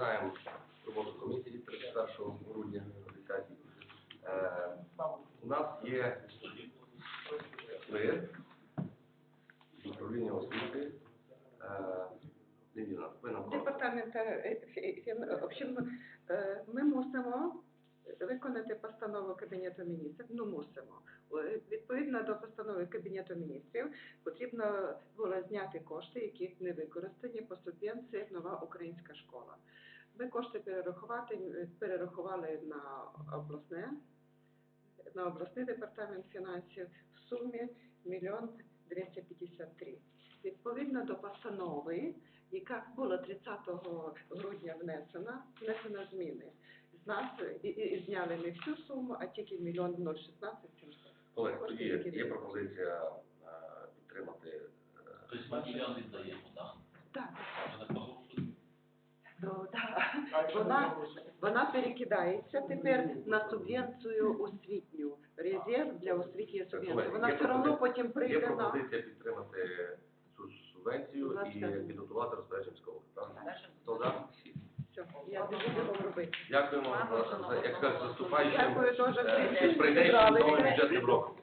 Починаємо роботу комісії 31 грудня 10. Е, У нас є лист з управління освіти. Е, Ліліна, ви нам Департамент е, в общем, е, ми мусимо виконати постанову Кабінету міністрів, ну мусимо. Е, Відповідно до постанови Кабінету міністрів потрібно було зняти кошти, які не використані по субвенції «Нова українська школа». Ми кошти перерахувати, перерахували на обласне, на обласний департамент фінансів в сумі мільйон 253. Відповідно до постанови, яка була 30 грудня внесена, внесено зміни. З нас і, і, і зняли не всю суму, а тільки мільйон 016 700. Олег, тоді є пропозиція е, підтримати. е, Тобто ми мільйон віддаємо, Вона, вона перекидається тепер на субвенцію освітню, резерв для освітньої субвенції. Вона все одно потім прийде на... пропозиція підтримати цю субвенцію і підготувати розпорядження міського. Так? Хто за? Все, я біжу його робити. Дякуємо як кажуть, заступаючим. Дякую дуже Е, з прийдешнім бюджетним роком.